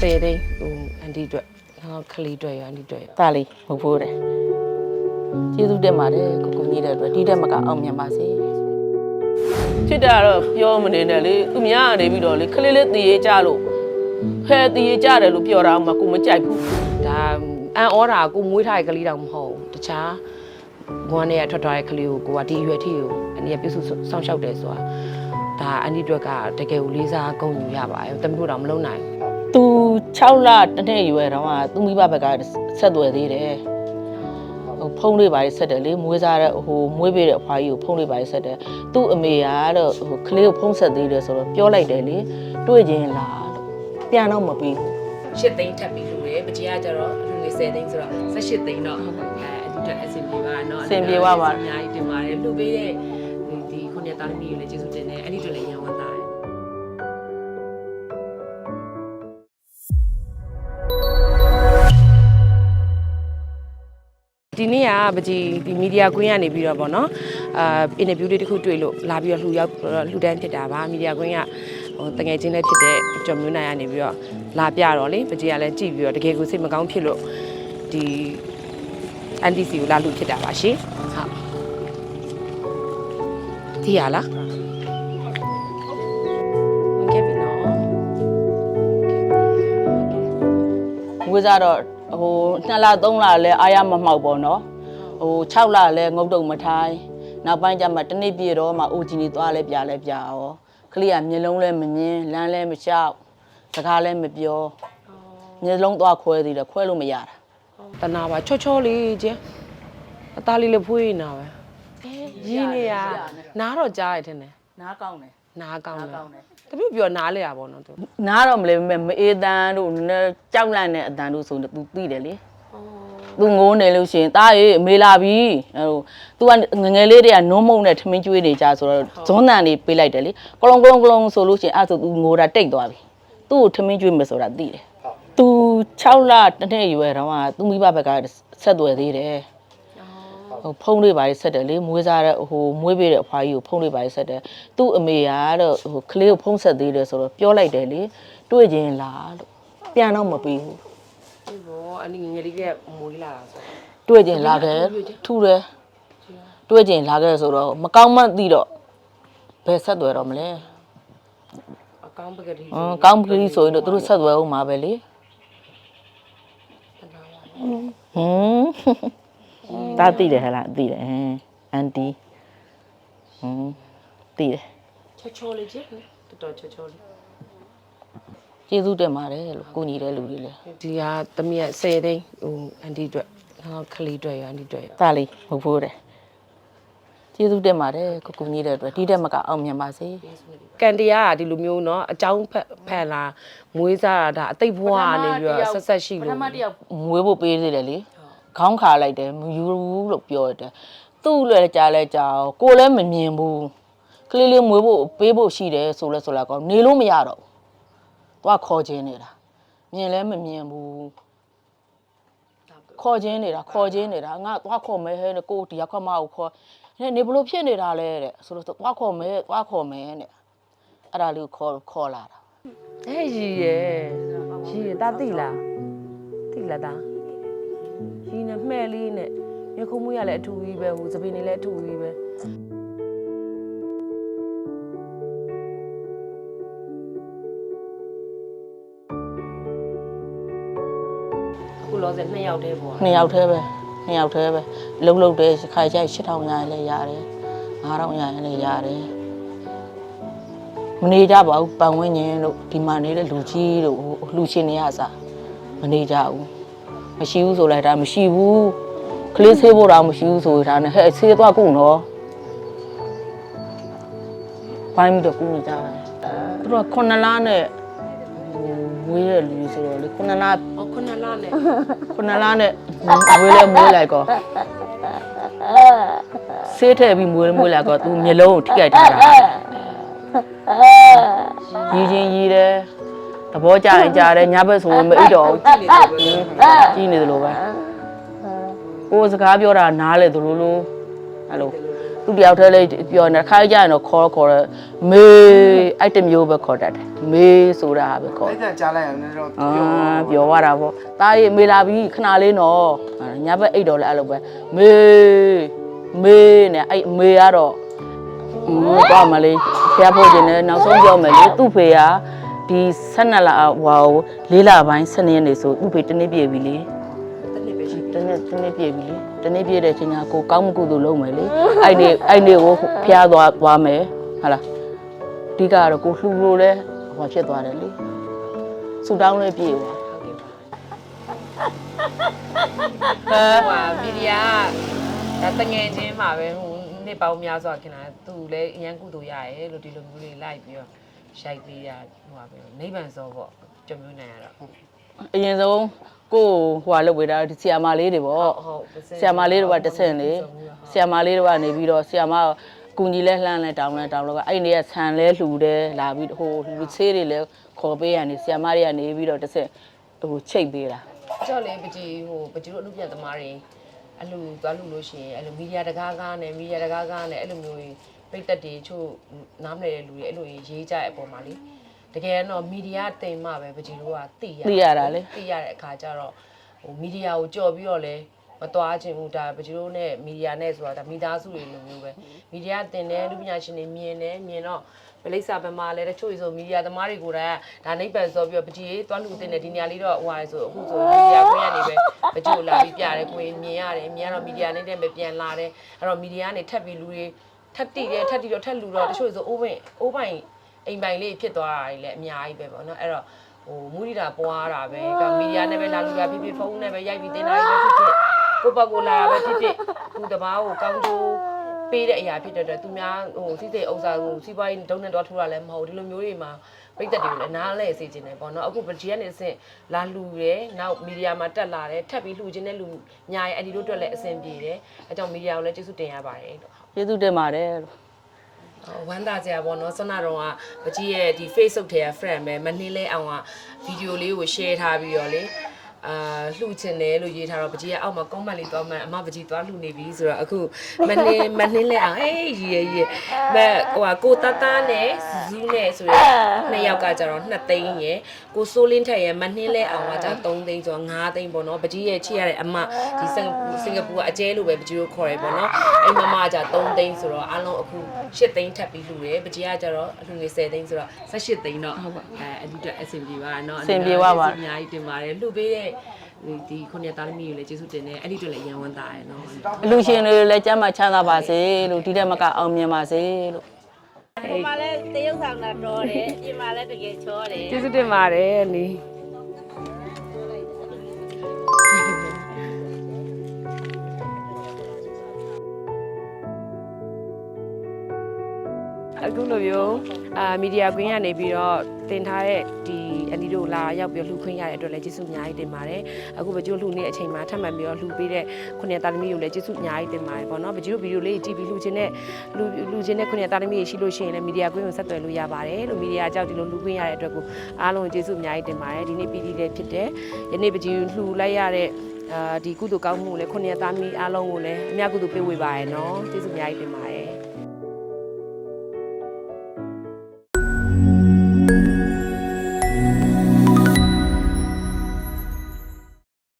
10သိန်းဟိုအန်တီအတွက်ဟောခလီအတွက်ရအန်တီအတွက်ရဒါလေးမဟုတ်ဘူးတဲ့ကျေးဇူးတင်ပါတယ်ကိုကိုကြီးတဲ့အတွက်ဒီတက်မကအောင်မြင်ပါစေဖြစ်တာတော့ပြောမနေနဲ့လေသူများကနေပြီးတော့လေခလေးလေးတည်ရကြလို့ဖဲတည်ရကြတယ်လို့ပြောတာမှကိုမကြိုက်ဘူးဒါအန်ဩတာကိုမွေးထားတဲ့ကလေးတောင်မဟုတ်ဘူးတခြားဘွားနဲ့ထွက်သွားတဲ့ကလေးကိုကိုကဒီရွယ်ထိကိုအန်တီကပြုစုစောင့်ရှောက်တယ်ဆိုတာဒါအန်တီအတွက်ကတကယ်ကိုလေးစားဂုဏ်ယူရပါတယ်တမီးတို့တော့မလုံးနိုင်ဘူးသူ 6လတစ်နှစ်ရွယ်တော့ကသူမိဘဘက်ကဆက်သွယ်သေးတယ်ဟိုဖုန်းလေးပါဆက်တယ်လေမွေးစားတဲ့ဟိုမွေးပေးတဲ့အဖွားကြီးကိုဖုန်းလေးပါဆက်တယ်သူ့အမေကတော့ဟိုကလေးကိုဖုန်းဆက်သေးတယ်ဆိုတော့ပြောလိုက်တယ်လေတွေ့ချင်းလားလို့ပြန်တော့မပြီးဘူး၈သိန်းထပ်ပြီးလူတယ်ပကြီးကကြတော့လူငယ်10သိန်းဆိုတော့18သိန်းတော့အဲအတူတက်အဆင်ပြေပါနော်အများကြီးတင်ပါတယ်လူပေးတဲ့ဒီခုနှစ်သားသမီးတွေလည်းကျေးဇူးတင်တယ်အဲ့ဒီတို့လည်းရန်ဝန် ဒီနေ့ကပကြီးဒီမီဒီယာကွင်းကနေပြီးတော့ဗောနော်အာအင်တာဗျူးလေးတစ်ခုတွေ့လို့လာပြီးတော့လှူရောက်လှူဒန်းဖြစ်တာပါမီဒီယာကွင်းကဟိုတငယ်ချင်းလည်းဖြစ်တဲ့ကျော်မျိုးနိုင်ကနေပြီးတော့လာပြတော့လေပကြီးကလည်းကြည့်ပြီးတော့တကယ်ကိုစိတ်မကောင်းဖြစ်လို့ဒီ NTC ကိုလာလှူဖြစ်တာပါရှင်ဟုတ်ဒီရလားဝင်ခဲ့ပြီနော်မွေးစားတော့ ဟို2လ3လလဲအားရမမှောက်ပေါ့နော်ဟို6လလဲငုတ်တုံမထိုင်နောက်ပိုင်းကျမှတစ်နေ့ပြည့်တော့မှအိုဂျီနီသွားလဲပြလဲပြရောကလေးကမျက်လုံးလဲမမြင်လမ်းလဲမလျှောက်စကားလဲမပြောမျက်လုံးသွားခွဲသေးတယ်ခွဲလို့မရတာတနာပါချောချောလေးကျင်းအသားလေးလည်းဖွေးနေတာပဲရင်းနေရနားတော့ကြားရတဲ့နဲ့နားကောင်းတယ်နားကောင်းတယ် ကောင်းတယ် တပြည့်ပြောနားလဲရပါတော့သူ နားတော့မလဲမမအေးတန်းတို့နည်းနည်းကြောက်လန့်တဲ့အတန်းတို့ဆိုတော့ तू သိတယ်လေသူငိုးနေလို့ရှိရင်တားရေးအမေလာပြီအဲဟို तू ကငငယ်လေးတွေကနုံးမုံနဲ့ထမင်းကျွေးနေကြဆိုတော့ဇွန်းတန်လေးပေးလိုက်တယ်လေကလုံးကလုံးကလုံးဆိုလို့ရှိရင်အဲ့ဆို तू ငိုတာတိတ်သွားပြီသူ့ကိုထမင်းကျွေးမယ်ဆိုတာသိတယ်သူ6လတစ်နှစ်ရွယ်တော့ကသူ့မိဘဘက်ကဆက်သွယ်သေးတယ် ဟိုဖုန်းလေးပါဆက်တယ်လေမွေးစားတဲ့ဟိုမွေးပေးတဲ့အဖွားကြီးကိုဖုန်းလေးပါဆက်တယ်သူ့အမေကတော့ဟိုကလေးကိုဖုန်းဆက်သေးတယ်ဆိုတော့ပြောလိုက်တယ်လေတွေ့ချင်းလားလို့ပြန်တော့မပြီးဘူးဒီဘောအနည်းငယ်လေးကမွေးလာတာဆိုတွေ့ချင်းလာခဲ့ထူတယ်တွေ့ချင်းလာခဲ့ဆိုတော့မကောင်းမှသိတော့ဘယ်ဆက်သွယ်တော့မလဲအကောင်းပကတိဟမ်ကောင်းပြီဆိုရင်တော့သူတို့ဆက်သွယ်အောင်မှာပဲလေဟမ် ဒါသိတယ်ဟဲ့လားသိတယ်ဟမ်အန်တီဟမ်သိတယ် ချောချောလေးကျင်းတော်တော်ချောချောလေး ကျေးဇူးတင်ပါတယ်လို့ကိုညီတဲ့လူတွေလေ ဒီဟာသမီးက10သိန်းဟိုအန်တီအတွက်ဟောခလီအတွက်ရအန်တီအတွက်ရ ဒါလေးမဟုတ်ဘူးတဲ့ကျေးဇူးတင်ပါတယ်ကိုကိုညီတဲ့အတွက်ဒီတက်မကအောင်မြင်ပါစေ ကန်တရားကဒီလိုမျိုးเนาะအကြောင်းဖက်ဖန်လာမွေးစားတာဒါအသိဘွားကနေပြီးတော့ဆက်ဆက်ရှိ ပ လို့ ထမတစ်ယောက်မွေးဖို့ပေးသေးတယ်လေ ခေါင်းခါလိုက်တယ်မယူဘူးလို့ပြောတယ်သူ့လည်းကြားလဲကြားအောင်ကိုလည်းမမြင်ဘူးကလေးလေးမွေးဖို့ပေးဖို့ရှိတယ်ဆိုလဲဆိုလာကောနေလို့မရတော့ဘူးသွားခေါ်ခြင်းနေတာမြင်လည်းမမြင်ဘူးခေါ်ခြင်းနေတာခေါ်ခြင်းနေတာငါသွားခေါ်မယ်ဟဲ့ကိုဒီရောက်ခမကိုခေါ်နေနေဘလို့ဖြစ်နေတာလဲတဲ့ဆိုတော့သွားခေါ်မယ်သွားခေါ်မယ်တဲ့အဲ့ဒါလေးကိုခေါ်ခေါ်လာတာအဲရည်ရဲ့ရည်ရတာသိလားသိလားတာ ရည်နဲ့မှဲ့လေးနဲ့ရခုံမှုရလည်းအထူကြီးပဲဟိုသပင်းနေလည်းအထူကြီးပဲအခုလောဆယ်2ယောက်တည်းပေါ့နှစ်ယောက်တည်းပဲနှစ်ယောက်တည်းပဲလုံလုံတယ်ခါကျ8000ရရင်လည်းရတယ်9000ရရင်လည်းရတယ်မနေကြပါဘူးပန်ဝင်းညင်တို့ဒီမှာနေတဲ့လူကြီးတို့လူချင်းတွေအစားမနေကြဘူး မရှိဘူးဆိုလိုက်တာမရှိဘူးကလေးဆေးဖို့တော့မရှိဘူးဆိုထားနေဟဲ့ဆေးသွားကုန်တော့ဘိုင်းပြီးတော့ကုနေကြတယ်သူတို့ကခုနှစ်လားနဲ့ဝေးရလူဆိုတော့လေခုနှစ်လားအော်ခုနလားနဲ့ခုနလားနဲ့မွေးလဲမွေးလိုက်ကောဆေးထည့်ပြီးမွေးမွေးလိုက်ကောသူမျိုးလုံးကိုထိခိုက်ထားတာရီချင်းရီတယ် သဘောကျရင်ကြားတယ်ညဘက်ဆိုမအိပ်တော့ဘူးကြီးနေသလိုပဲကိုယ်စကားပြောတာနားလေသလိုလိုအဲ့လိုသူတယောက်တည်းလေးပြောနေခါကြရင်တော့ခေါ်ခေါ်ရမေအဲ့တမျိုးပဲခေါ်တတ်တယ်မေဆိုတာပဲခေါ်အဲ့ဒါကြားလိုက်ရင်လည်းတော့အာပြောရတာပေါ့တားရေမေလာပြီခဏလေးနော်ညဘက်အိတ်တော့လဲအဲ့လိုပဲမေမေနဲ့အဲ့မေကတော့ဘာမလေးဖျားဖို့ခြင်းနဲ့နောက်ဆုံးပြောမယ်လေသူ့ဖေက ဒီ12လဟွာလေးလပိုင်း12ရက်နေဆိုသူ့ဖေတနေ့ပြည့်ပြီလေတစ်နှစ်ပဲရှိတနေ့တနေ့ပြည့်ပြီလေတနေ့ပြည့်တဲ့ချိန်ကကိုကောင်းမှုကုသိုလ်လုပ်မယ်လေအဲ့ဒီအဲ့ဒီကိုဖျားသွားသွားမယ်ဟာလားအဓိကကတော့ကိုလှူလို့လဲဟောဖြစ်သွားတယ်လေဆူတောင်းလဲပြည့်သွားဟုတ်ကဲ့ပါဟမ်ဟိုဟာမီဒီယာကဒါတငယ်ချင်းမှာပဲဟိုနှစ်ပေါင်းများစွာခင်ဗျာသူလည်းအရန်ကုသိုလ်ရတယ်လို့ဒီလိုမျိုးလေးလိုက်ပြီးတော့ ရိုက်ပေးတာဟိုဟာပဲနိဗ္ဗာန်စောပေါ့ကြုံမျိုးနိုင်ရတော့ဟုတ်အရင်ဆုံးကိုယ်ဟိုဟာလုပ်ပေးတာဒီဆီယာမာလေးတွေပေါ့ဟုတ်ဆီယာမာလေးတွေကတစ်ဆင့်လေဆီယာမာလေးတွေကနေပြီးတော့ဆီယာမာကူညီလဲလှမ်းလဲတောင်းလဲတောင်းလို့ကအဲ့ဒီနေကဆန်လဲလှူတယ်လာပြီးဟိုလူသေးတွေလဲခေါ်ပေးရနေဆီယာမာတွေကနေပြီးတော့တစ်ဆင့်ဟိုချိတ်ပေးတာကြောက်လေပကြီးဟိုပကြီးတို့အမှုပြန်သမားတွေအဲ့လိုသွားလို့လို့ရှိရင်အဲ့လိုမီဒီယာတကားကားနဲ့မီဒီယာတကားကားနဲ့အဲ့လိုမျိုး ပိတ်သက်တွေချို့နားမလည်တဲ့လူတွေအဲ့လိုရေးကြတဲ့အပေါ်မှာလေတကယ်တော့မီဒီယာတင်မှပဲပကြီးတို့ကသိရသိရတာလေ သိရတဲ့အခါကျတော့ဟိုမီဒီယာကိုကြော်ပြီးတော့လဲမသွားခြင်းဘူးဒါပကြီးတို့နဲ့မီဒီယာနဲ့ဆိုတာဒါမိသားစုတွေလိုမျိုးပဲမီဒီယာတင်တယ်လူပညာရှင်တွေမြင်တယ်မြင်တော့ပလိစာဘက်မှာလဲတချို့ဆိုမီဒီယာသမားတွေကိုယ်တိုင်ကဒါနိဗ္ဗာန်ဆိုပြီးတော့ပကြီးသွားလူတင်တယ်ဒီနေရာလေးတော့ဟိုဟာဆိုအခုဆိုမီဒီယာခွင့်ရနေပဲပကြီးကိုလာပြီးပြတယ်ကိုယ်မြင်ရတယ်မြင်ရတော့မီဒီယာနဲ့တည်းပဲပြန်လာတယ်အဲ့တော့မီဒီယာကနေထပ်ပြီးလူတွေ ထပ်တိတယ်ထပ်တိတော့ထပ်လူတော့တချို့ဆိုအိုးပိုင်အိုးပိုင်အိမ်ပိုင်လေးဖြစ်သွားတာတွေလည်းအများကြီးပဲပေါ့နော်အဲ့တော့ဟိုမူရီတာပွားတာပဲကမီဒီယာနဲ့ပဲလာလူတာဖြစ်ဖြစ်ဖုန်းနဲ့ပဲရိုက်ပြီးတင်တာပဲဖြစ်ဖြစ်ကိုပတ်ကိုလာတာပဲဖြစ်ဖြစ်သူတပားကိုကောင်းကျိုးပေးတဲ့အရာဖြစ်တဲ့အတွက်သူများဟိုစိစိဥစ္စာကိုစီးပွားရေးဒုံနဲ့တော့ထိုးတာလည်းမဟုတ်ဒီလိုမျိုးတွေမှာပိတ်သက်တွေကိုလည်းနားလဲစေခြင်းတယ်ပေါ့နော်အခုပကြီးကနေစင်လာလူရယ်နောက်မီဒီယာမှာတက်လာတယ်ထပ်ပြီးလှူခြင်းနဲ့လူညာရဲ့အဒီတို့အတွက်လည်းအဆင်ပြေတယ်အဲကြောင့်မီဒီယာကိုလည်းကျေးဇူးတင်ရပါတယ်လို့ ကျေးဇူးတင်ပါတယ်လို့ဟိုဝမ်းသာကြရပါတော့ဆွမ်းနာတော့ကပကြီးရဲ့ဒီ Facebook ထဲက friend ပဲမနှင်းလဲအောင်ကဗီဒီယိုလေးကို share ထားပြီးတော့လေ အာလှူချင်တယ်လို့ရေးထားတော့ပကြီးကအောက်မှာ comment လေးသွားမှန်အမပကြီးသွားလှူနေပြီဆိုတော့အခုမနှင်းမနှင်းလဲအောင်အေးရီရီရီမဟိုကကိုတတနဲ့ဇူးနဲ့ဆိုရယ်နှစ်ယောက်ကကြတော့2သိန်းရယ်ကိုစိုးလင်းထက်ရယ်မနှင်းလဲအောင်ကကြ3သိန်းဆိုတော့5သိန်းပေါ့နော်ပကြီးရဲ့ချစ်ရတဲ့အမဒီစင်စင်ကာပူကအကျဲလို့ပဲပကြီးတို့ခေါ်ရယ်ပေါ့နော်အဲ့မမကကြ3သိန်းဆိုတော့အားလုံးအခု8သိန်းထပ်ပြီးလှူတယ်ပကြီးကကြတော့အလှူငွေ10သိန်းဆိုတော့18သိန်းတော့ဟုတ်ပါအဲအဒီတော့အဆင်ပြေပါနော်အဆင်ပြေပါပါအများကြီးတင်ပါတယ်လှူပေးတဲ့ဒီဒီခုနှစ်သားသမီးတွေလည်းကျေးဇူးတင်တယ်အဲ့ဒီအတွက်လည်းရန်ဝန်တာရယ်နော်အလူရှင်တွေလည်းကျမ်းမာချမ်းသာပါစေလို့ဒီတက်မကအောင်မြင်ပါစေလို့ဟိုမှာလည်းတရုပ်ဆောင်တာတော်တယ်ပြင်မှာလည်းတကယ်ချောတယ်ကျေးဇူးတင်ပါတယ်အနီအခုလိုမျိုး အာမီဒီယာကွင်းကနေပြီးတော့တင်ထားတဲ့ဒီအန်ဒီတို့လာရောက်ပြီးတော့လှူခွင့်ရတဲ့အတွက်လည်းကျေးဇူးအများကြီးတင်ပါတယ်အခုပကြိုးလှူနေတဲ့အချိန်မှာထပ်မံပြီးတော့လှူပေးတဲ့ခုနှစ်သားသမီးကိုလည်းကျေးဇူးအများကြီးတင်ပါတယ်ပေါ့နော်ပကြိုးဗီဒီယိုလေးကြည့်ပြီးလှူခြင်းနဲ့လှူလှူခြင်းနဲ့ခုနှစ်သားသမီးတွေရှိလို့ရှိရင်လည်းမီဒီယာကွင်းကိုဆက်သွယ်လို့ရပါတယ်လို့မီဒီယာအကြောက်ဒီလိုလှူခွင့်ရတဲ့အတွက်ကိုအားလုံးကျေးဇူးအများကြီးတင်ပါတယ်ဒီနေ့ PD လေးဖြစ်တဲ့ယနေ့ပကြိုးလှူလိုက်ရတဲ့အာဒီကုသိုလ်ကောင်းမှုကိုလည်းခုနှစ်သားသမီးအားလုံးကိုလည်းအများကုသိုလ်ပေးဝေပါရယ်နော်ကျေးဇူးအများကြီးတင်ပါတယ်